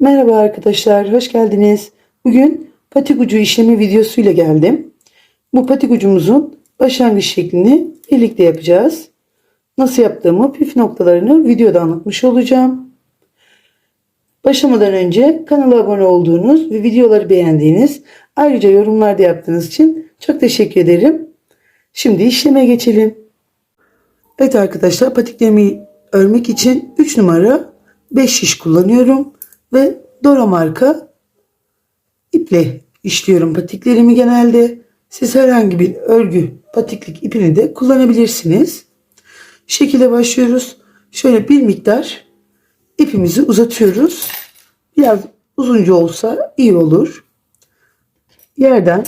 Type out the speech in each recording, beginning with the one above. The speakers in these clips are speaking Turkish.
Merhaba arkadaşlar, hoş geldiniz. Bugün patik ucu işlemi videosuyla geldim. Bu patik ucumuzun başlangıç şeklini birlikte yapacağız. Nasıl yaptığımı püf noktalarını videoda anlatmış olacağım. Başlamadan önce kanala abone olduğunuz ve videoları beğendiğiniz, ayrıca yorumlarda yaptığınız için çok teşekkür ederim. Şimdi işleme geçelim. Evet arkadaşlar patiklerimi örmek için 3 numara 5 şiş kullanıyorum ve Dora marka iple işliyorum patiklerimi genelde. Siz herhangi bir örgü patiklik ipini de kullanabilirsiniz. Şekilde başlıyoruz. Şöyle bir miktar ipimizi uzatıyoruz. Biraz uzunca olsa iyi olur. Yerden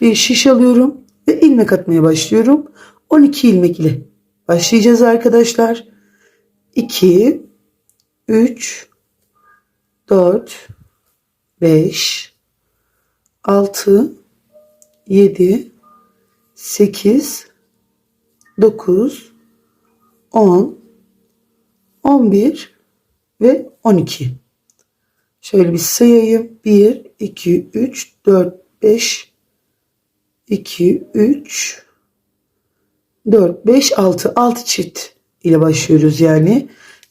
bir şiş alıyorum ve ilmek atmaya başlıyorum. 12 ilmek ile başlayacağız arkadaşlar. 2 3 4 5 6 7 8 9 10 11 ve 12 şöyle bir sayayım. 1 2 3 4 5 2 3 4 5 6 6 çift ile başlıyoruz yani.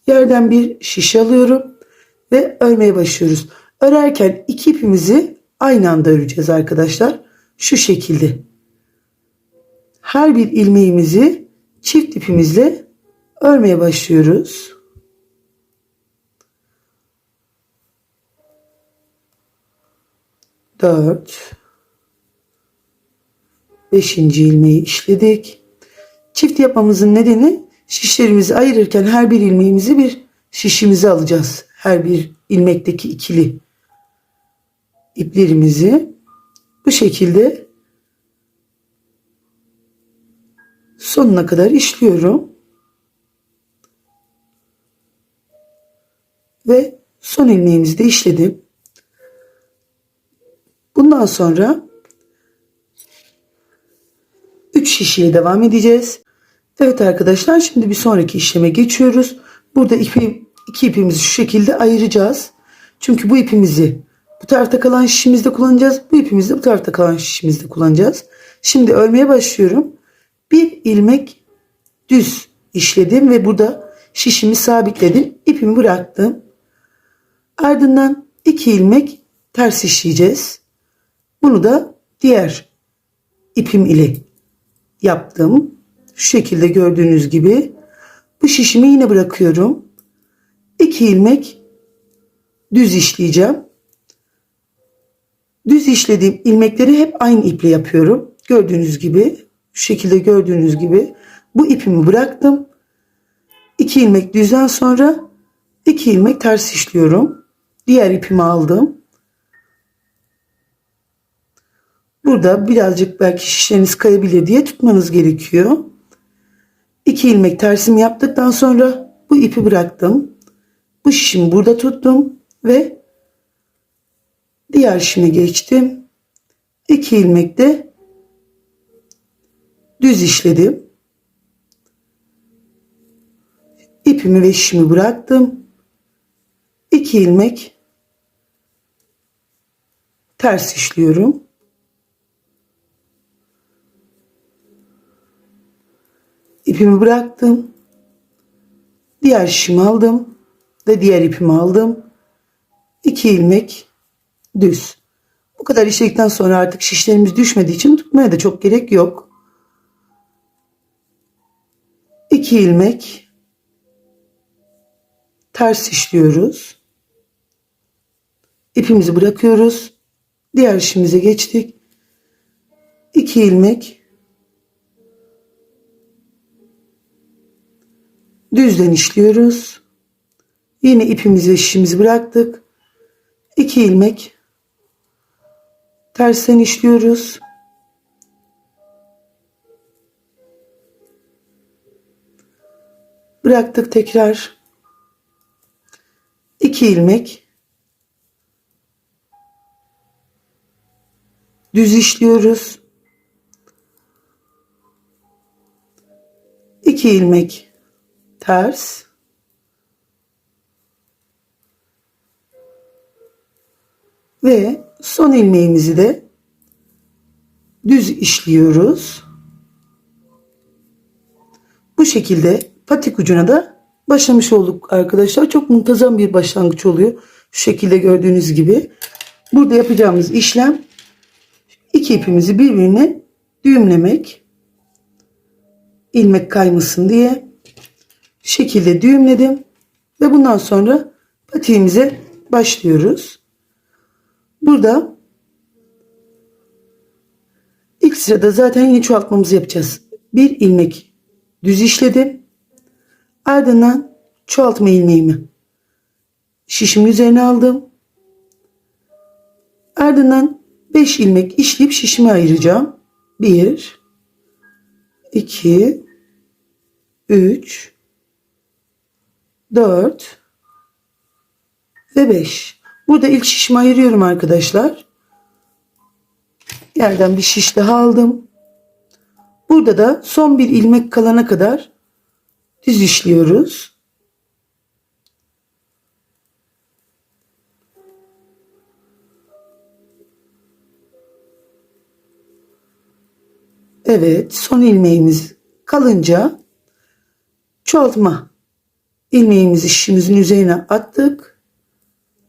Yerden bir şiş alıyorum ve örmeye başlıyoruz. Örerken iki ipimizi aynı anda öreceğiz arkadaşlar. Şu şekilde. Her bir ilmeğimizi çift ipimizle örmeye başlıyoruz. Dört. Beşinci ilmeği işledik. Çift yapmamızın nedeni şişlerimizi ayırırken her bir ilmeğimizi bir şişimize alacağız. Her bir ilmekteki ikili iplerimizi bu şekilde sonuna kadar işliyorum. Ve son ilmeğimizi de işledim. Bundan sonra 3 şiş ile devam edeceğiz. Evet arkadaşlar şimdi bir sonraki işleme geçiyoruz. Burada ipi, iki ipimizi şu şekilde ayıracağız. Çünkü bu ipimizi bu tarafta kalan şişimizde kullanacağız. Bu ipimizi de bu tarafta kalan şişimizde kullanacağız. Şimdi örmeye başlıyorum. Bir ilmek düz işledim ve burada şişimi sabitledim. İpimi bıraktım. Ardından iki ilmek ters işleyeceğiz. Bunu da diğer ipim ile yaptım. Şu şekilde gördüğünüz gibi bu şişimi yine bırakıyorum. 2 ilmek düz işleyeceğim. Düz işlediğim ilmekleri hep aynı iple yapıyorum. Gördüğünüz gibi şu şekilde gördüğünüz gibi bu ipimi bıraktım. 2 ilmek düzden sonra 2 ilmek ters işliyorum. Diğer ipimi aldım. Burada birazcık belki şişleriniz kayabilir diye tutmanız gerekiyor. 2 ilmek tersimi yaptıktan sonra bu ipi bıraktım. Bu şişimi burada tuttum ve diğer şişime geçtim. 2 ilmek de düz işledim. İpimi ve şişimi bıraktım. 2 ilmek ters işliyorum. İpimi bıraktım. Diğer şişimi aldım ve diğer ipimi aldım. 2 ilmek düz. Bu kadar işledikten sonra artık şişlerimiz düşmediği için tutmaya da çok gerek yok. 2 ilmek ters işliyoruz. İpimizi bırakıyoruz. Diğer işimize geçtik. 2 ilmek düzden işliyoruz. Yine ipimizi ve şişimizi bıraktık. 2 ilmek tersten işliyoruz. Bıraktık tekrar. 2 ilmek düz işliyoruz. 2 ilmek ters Ve son ilmeğimizi de düz işliyoruz. Bu şekilde patik ucuna da başlamış olduk arkadaşlar. Çok muntazam bir başlangıç oluyor. Şu şekilde gördüğünüz gibi. Burada yapacağımız işlem iki ipimizi birbirine düğümlemek. ilmek kaymasın diye. Şekilde düğümledim. Ve bundan sonra patiğimize başlıyoruz. Burada ilk sırada zaten yine çoğaltmamızı yapacağız. Bir ilmek düz işledim. Ardından çoğaltma ilmeğimi şişimin üzerine aldım. Ardından 5 ilmek işleyip şişimi ayıracağım. 1 2 3 4 ve 5. Burada ilk şişimi ayırıyorum arkadaşlar. Yerden bir şiş daha aldım. Burada da son bir ilmek kalana kadar düz işliyoruz. Evet, son ilmeğimiz kalınca çoğaltma ilmeğimizi şişimizin üzerine attık,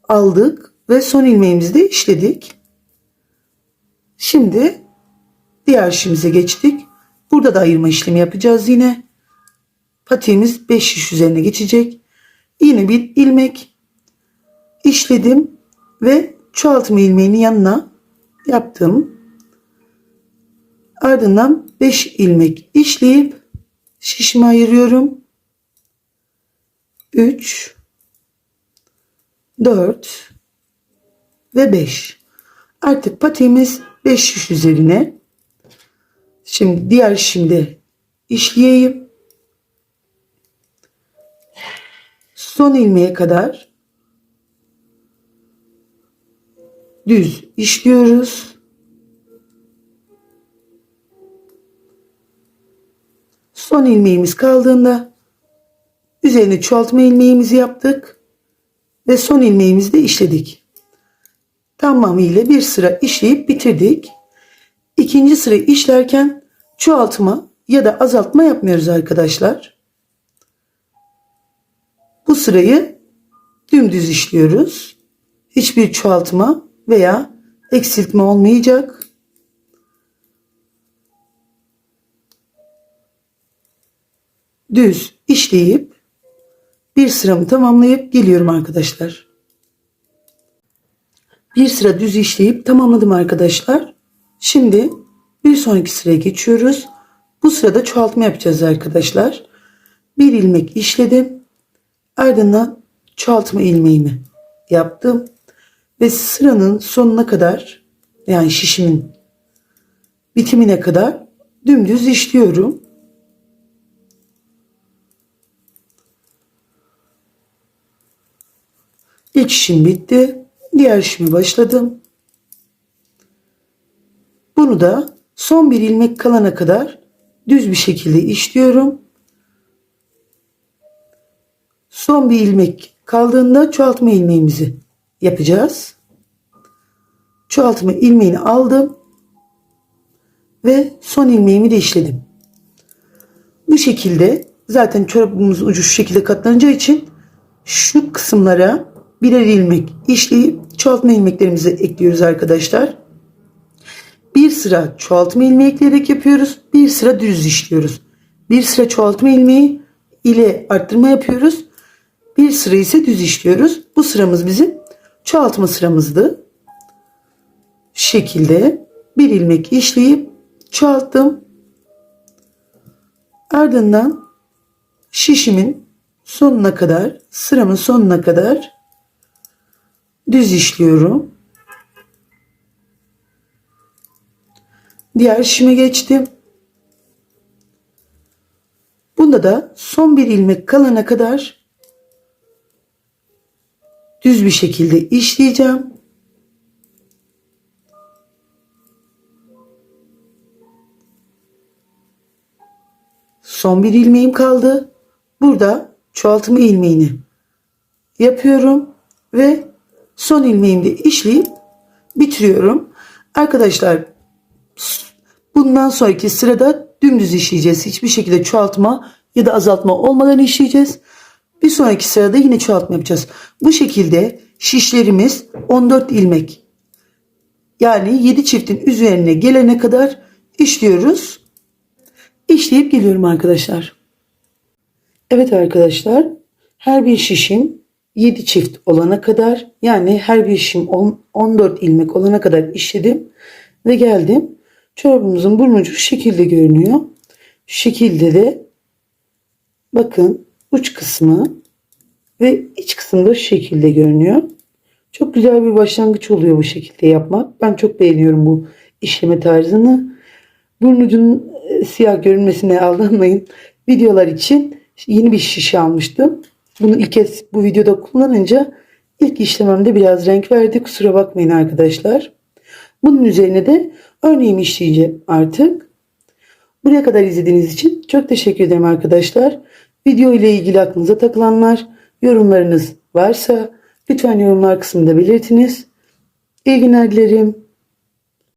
aldık ve son ilmeğimizi de işledik. Şimdi diğer işimize geçtik. Burada da ayırma işlemi yapacağız yine. Patiğimiz 5 şiş üzerine geçecek. Yine bir ilmek işledim ve çoğaltma ilmeğinin yanına yaptım. Ardından 5 ilmek işleyip şişime ayırıyorum. 3 4 ve 5. Artık patiğimiz 5 şiş üzerine. Şimdi diğer şimdi işleyeyim. Son ilmeğe kadar düz işliyoruz. Son ilmeğimiz kaldığında üzerine çoğaltma ilmeğimizi yaptık ve son ilmeğimizi işledik. Tamamıyla bir sıra işleyip bitirdik. İkinci sıra işlerken çoğaltma ya da azaltma yapmıyoruz arkadaşlar. Bu sırayı dümdüz işliyoruz. Hiçbir çoğaltma veya eksiltme olmayacak. Düz işleyip bir sıramı tamamlayıp geliyorum arkadaşlar. Bir sıra düz işleyip tamamladım arkadaşlar. Şimdi bir sonraki sıraya geçiyoruz. Bu sırada çoğaltma yapacağız arkadaşlar. Bir ilmek işledim. Ardından çoğaltma ilmeğimi yaptım. Ve sıranın sonuna kadar yani şişimin bitimine kadar dümdüz işliyorum. İlk işim bitti. Diğer işimi başladım. Bunu da son bir ilmek kalana kadar düz bir şekilde işliyorum. Son bir ilmek kaldığında çoğaltma ilmeğimizi yapacağız. Çoğaltma ilmeğini aldım ve son ilmeğimi de işledim. Bu şekilde zaten çorabımız ucu şu şekilde katlanacağı için şu kısımlara birer ilmek işleyip çoğaltma ilmeklerimizi ekliyoruz arkadaşlar. Bir sıra çoğaltma ilmeği ekleyerek yapıyoruz. Bir sıra düz işliyoruz. Bir sıra çoğaltma ilmeği ile arttırma yapıyoruz. Bir sıra ise düz işliyoruz. Bu sıramız bizim çoğaltma sıramızdı. Şu şekilde bir ilmek işleyip çoğalttım. Ardından şişimin sonuna kadar, sıramın sonuna kadar düz işliyorum. Diğer işime geçtim. Bunda da son bir ilmek kalana kadar düz bir şekilde işleyeceğim. Son bir ilmeğim kaldı. Burada çoğaltma ilmeğini yapıyorum ve son ilmeğimde işleyip bitiriyorum. Arkadaşlar bundan sonraki sırada dümdüz işleyeceğiz. Hiçbir şekilde çoğaltma ya da azaltma olmadan işleyeceğiz. Bir sonraki sırada yine çoğaltma yapacağız. Bu şekilde şişlerimiz 14 ilmek. Yani 7 çiftin üzerine gelene kadar işliyoruz. İşleyip geliyorum arkadaşlar. Evet arkadaşlar her bir şişim 7 çift olana kadar yani her bir şişim on- 14 ilmek olana kadar işledim ve geldim. Çorabımızın burnucu şu şekilde görünüyor. Şu şekilde de bakın uç kısmı ve iç kısmı da şu şekilde görünüyor. Çok güzel bir başlangıç oluyor bu şekilde yapmak. Ben çok beğeniyorum bu işleme tarzını. Burnucunun e, siyah görünmesine aldanmayın. Videolar için yeni bir şişe almıştım. Bunu ilk kez bu videoda kullanınca ilk işlememde biraz renk verdi. Kusura bakmayın arkadaşlar. Bunun üzerine de örneğimi işleyeceğim artık. Buraya kadar izlediğiniz için çok teşekkür ederim arkadaşlar. Video ile ilgili aklınıza takılanlar, yorumlarınız varsa lütfen yorumlar kısmında belirtiniz. İyi günler dilerim.